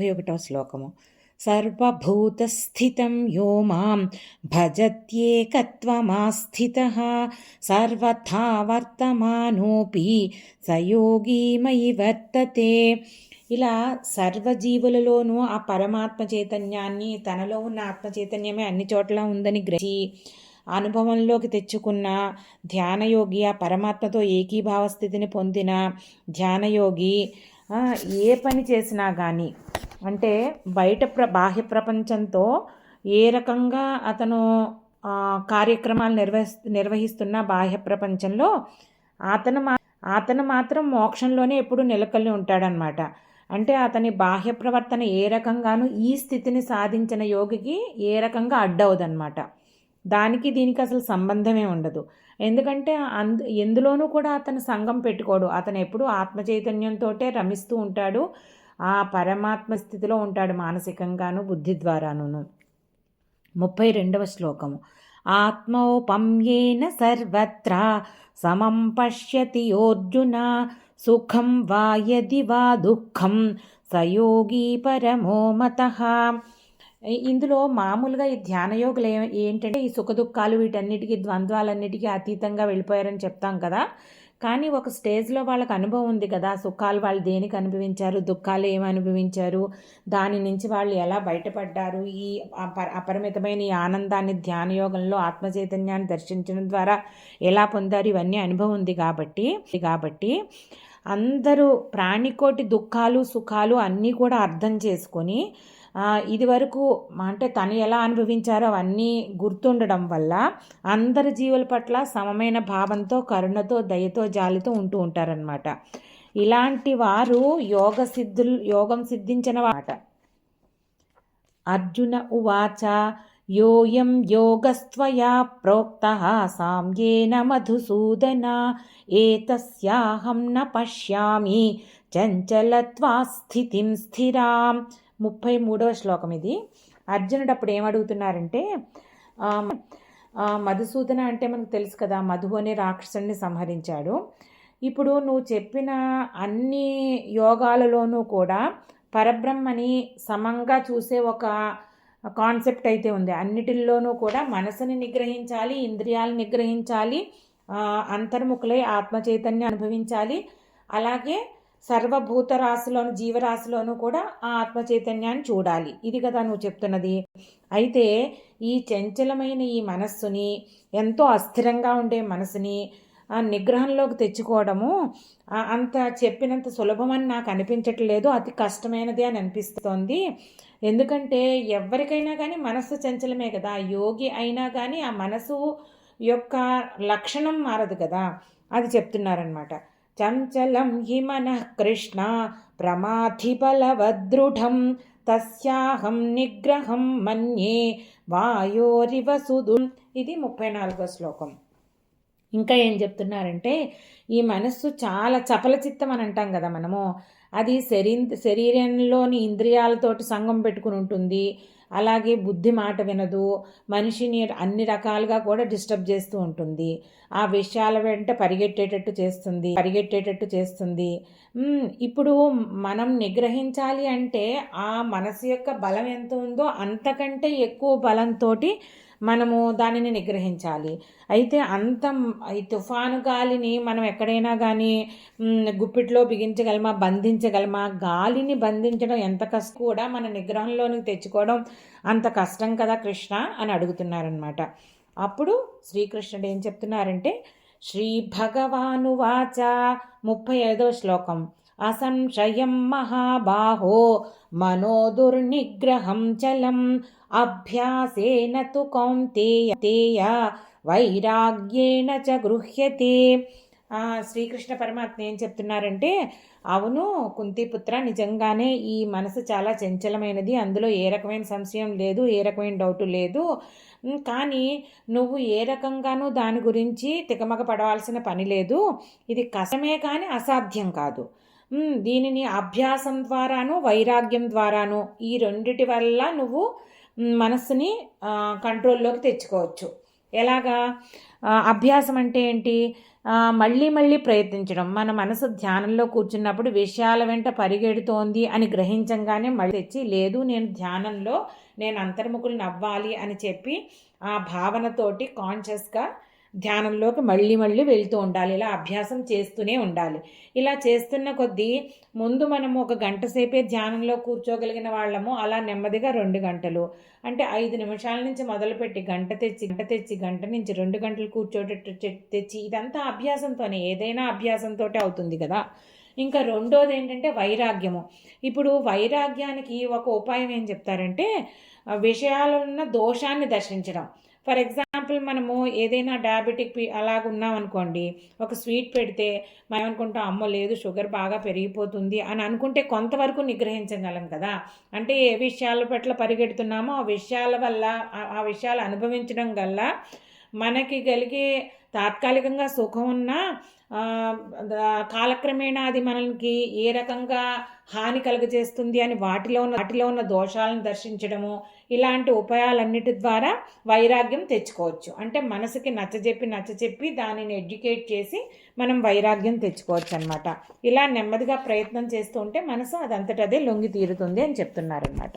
ముప్పై ఒకటో శ్లోకము. సర్వభూతస్థితం యో మాం భజత్యేకత్వమాస్థిత సర్వథా వర్తమానోపి సయోగీమయి వర్తతే. ఇలా సర్వజీవులలోనూ ఆ పరమాత్మ చైతన్యాన్ని తనలో ఉన్న ఆత్మ చైతన్యమే అన్ని చోట్ల ఉందని గ్రహించి అనుభవంలోకి తెచ్చుకున్న ధ్యానయోగి ఆ పరమాత్మతో ఏకీభావ స్థితిని పొందిన ధ్యానయోగి ఏ పని చేసినా కానీ అంటే బయట ప్ర బాహ్య ప్రపంచంతో ఏ రకంగా అతను కార్యక్రమాలు నిర్వహి నిర్వహిస్తున్న బాహ్య ప్రపంచంలో అతను మా అతను మాత్రం మోక్షంలోనే ఎప్పుడు నెలకొల్లి ఉంటాడనమాట అంటే అతని బాహ్య ప్రవర్తన ఏ రకంగానూ ఈ స్థితిని సాధించిన యోగికి ఏ రకంగా అడ్డవదనమాట దానికి దీనికి అసలు సంబంధమే ఉండదు. ఎందుకంటే అందు ఎందులోనూ కూడా అతను సంఘం పెట్టుకోడు. అతను ఎప్పుడు ఆత్మ చైతన్యంతో రమిస్తూ ఉంటాడు. ఆ పరమాత్మ స్థితిలో ఉంటాడు మానసికంగాను బుద్ధి ద్వారాను ముప్పై రెండవ శ్లోకము. ఆత్మోపమ్యేన సర్వత్ర సమం పశ్యతి అర్జున సుఖం వాయది వా దుఃఖం సయోగీ పరమో మత. ఇందులో మామూలుగా ఈ ధ్యానయోగులు ఏ ఏంటంటే ఈ సుఖదుఖాలు వీటన్నిటికీ ద్వంద్వాలన్నిటికీ అతీతంగా వెళ్ళిపోయారని చెప్తాం కదా. కానీ ఒక స్టేజ్లో వాళ్ళకి అనుభవం ఉంది కదా. సుఖాలు వాళ్ళు దేనికి అనుభవించారు? దుఃఖాలు ఏమి అనుభవించారు? దాని నుంచి వాళ్ళు ఎలా బయటపడ్డారు? ఈ అపరిమితమైన ఈ ఆనందాన్ని ధ్యానయోగంలో ఆత్మచైతన్యాన్ని దర్శించడం ద్వారా ఎలా పొందారు? ఇవన్నీ అనుభవం ఉంది కాబట్టి కాబట్టి అందరూ ప్రాణికోటి దుఃఖాలు సుఖాలు అన్నీ కూడా అర్థం చేసుకొని ఇది వరకు అంటే తను ఎలా అనుభవించారో అవన్నీ గుర్తుండడం వల్ల అందరి జీవుల పట్ల సమమైన భావంతో కరుణతో దయతో జాలితో ఉంటూ ఉంటారనమాట ఇలాంటి వారు యోగ సిద్ధులు యోగం సిద్ధించిన మాట అర్జున ఉవాచ యోయం యోగస్త్వయా ప్రోక్త సామ్యేన మధుసూదన ఏతస్యాహం న పశ్యామి చంచలత్వా స్థితిం స్థిరాం. ముప్పై మూడవ శ్లోకం ఇది. అర్జునుడు అప్పుడు ఏమడుగుతున్నారంటే మధుసూదన అంటే మనకు తెలుసు కదా మధు అనే రాక్షసుని సంహరించాడు. ఇప్పుడు నువ్వు చెప్పిన అన్ని యోగాలలోనూ కూడా పరబ్రహ్మని సమంగా చూసే ఒక కాన్సెప్ట్ అయితే ఉంది. అన్నిటిల్లోనూ కూడా మనసుని నిగ్రహించాలి ఇంద్రియాలు నిగ్రహించాలి అంతర్ముఖులై ఆత్మ చైతన్యం అనుభవించాలి. అలాగే సర్వభూత రాశిలోను జీవరాశిలోను కూడా ఆ ఆత్మ చైతన్యాన్ని చూడాలి. ఇది కదా నువ్వు చెప్తున్నది. అయితే ఈ చంచలమైన ఈ మనస్సుని ఎంతో అస్థిరంగా ఉండే మనసుని ఆ నిగ్రహంలోకి తెచ్చుకోవడము అంత చెప్పినంత సులభమని నాకు అనిపించట్లేదు. అతి కష్టమైనది అని అనిపిస్తోంది. ఎందుకంటే ఎవరికైనా కానీ మనస్సు చంచలమే కదా. యోగి అయినా కానీ ఆ మనసు యొక్క లక్షణం మారదు కదా. అది చెప్తున్నారనమాట చంచలం హి మనః కృష్ణ ప్రమాధిబలవదృఢం తస్యాహం నిగ్రహం మన్యే వాయోరివ సుదు. ఇది ముప్పై నాలుగో శ్లోకం. ఇంకా ఏం చెప్తున్నారంటే ఈ మనస్సు చాలా చపల చిత్తం అని అంటాం కదా మనము. అది శరీ శరీరంలోని ఇంద్రియాలతోటి సంగం పెట్టుకుని ఉంటుంది. అలాగే బుద్ధి మాట వినదు. మనిషిని అన్ని రకాలుగా కూడా డిస్టర్బ్ చేస్తూ ఉంటుంది. ఆ విషయాల వెంట పరిగెట్టేటట్టు చేస్తుంది పరిగెట్టేటట్టు చేస్తుంది. ఇప్పుడు మనం నిగ్రహించాలి అంటే ఆ మనసు యొక్క బలం ఎంత ఉందో అంతకంటే ఎక్కువ బలంతో మనము దానిని నిగ్రహించాలి. అయితే అంత ఈ తుఫాను గాలిని మనం ఎక్కడైనా కానీ గుప్పిట్లో బిగించగలమా బంధించగలమా? గాలిని బంధించడం ఎంత కష్టం కూడా మన నిగ్రహంలోనికి తెచ్చుకోవడం అంత కష్టం కదా కృష్ణ అని అడుగుతున్నారనమాట అప్పుడు శ్రీకృష్ణుడు ఏం చెప్తున్నారంటే శ్రీ భగవానువాచ ముప్పై ఐదో శ్లోకం. అసంశయం మహాబాహో మనోదుర్నిగ్రహం చలం అభ్యాసేన తు కౌంతేయ వైరాగ్యేణ చ గృహ్యతే. శ్రీకృష్ణ పరమాత్మ ఏం చెప్తున్నారంటే అవును కుంతిపుత్ర నిజంగానే ఈ మనసు చాలా చంచలమైనది అందులో ఏ రకమైన సంశయం లేదు ఏ రకమైన డౌట్ లేదు. కానీ నువ్వు ఏ రకంగానూ దాని గురించి తికమక పడవలసిన పని లేదు. ఇది కష్టమే కానీ అసాధ్యం కాదు. దీనిని అభ్యాసం ద్వారాను వైరాగ్యం ద్వారాను ఈ రెండిటి వల్ల నువ్వు మనస్సుని కంట్రోల్లోకి తెచ్చుకోవచ్చు. ఎలాగా? అభ్యాసం అంటే ఏంటి? మళ్ళీ మళ్ళీ ప్రయత్నించడం. మన మనసు ధ్యానంలో కూర్చున్నప్పుడు విషయాల వెంట పరిగెడుతోంది అని గ్రహించంగానే మళ్ళీ తెచ్చి లేదు నేను ధ్యానంలో నేను అంతర్ముఖులు నవ్వాలి అని చెప్పి ఆ భావనతోటి కాన్షియస్గా ధ్యానంలోకి మళ్ళీ మళ్ళీ వెళ్తూ ఉండాలి. ఇలా అభ్యాసం చేస్తూనే ఉండాలి. ఇలా చేస్తున్న కొద్దీ ముందు మనము ఒక గంట సేపే ధ్యానంలో కూర్చోగలిగిన వాళ్ళము. అలా నెమ్మదిగా రెండు గంటలు అంటే ఐదు నిమిషాల నుంచి మొదలుపెట్టి గంట తెచ్చి గంట తెచ్చి గంట నుంచి రెండు గంటలు కూర్చోటట్టు తెచ్చి ఇదంతా అభ్యాసంతోనే ఏదైనా అభ్యాసంతో అవుతుంది కదా. ఇంకా రెండోది ఏంటంటే వైరాగ్యము. ఇప్పుడు వైరాగ్యానికి ఒక ఉపాయం ఏం చెప్తారంటే విషయాలున్న దోషాన్ని దర్శించడం. ఫర్ ఎగ్జాంపుల్ మనము ఏదైనా డయాబెటిక్ అలాగ ఉన్నామనుకోండి ఒక స్వీట్ పెడితే మనం అనుకుంటాం అమ్మ లేదు షుగర్ బాగా పెరిగిపోతుంది అని అనుకుంటే కొంతవరకు నిగ్రహించగలం కదా. అంటే ఏ విషయాల పట్ల పరిగెడుతున్నామో ఆ విషయాల వల్ల ఆ విషయాలు అనుభవించడం వల్ల మనకి కలిగే తాత్కాలికంగా సుఖం ఉన్నా కాలక్రమేణా అది మనకి ఏ రకంగా హాని కలుగజేస్తుంది అని వాటిలో ఉన్న వాటిలో ఉన్న దోషాలను దర్శించడము ఇలాంటి ఉపాయాలన్నిటి ద్వారా వైరాగ్యం తెచ్చుకోవచ్చు. అంటే మనసుకి నచ్చజెప్పి నచ్చజెప్పి దానిని ఎడ్యుకేట్ చేసి మనం వైరాగ్యం తెచ్చుకోవచ్చు అనమాట ఇలా నెమ్మదిగా ప్రయత్నం చేస్తూ ఉంటే మనసు అదంతటదే లొంగి తీరుతుంది అని చెప్తున్నారనమాట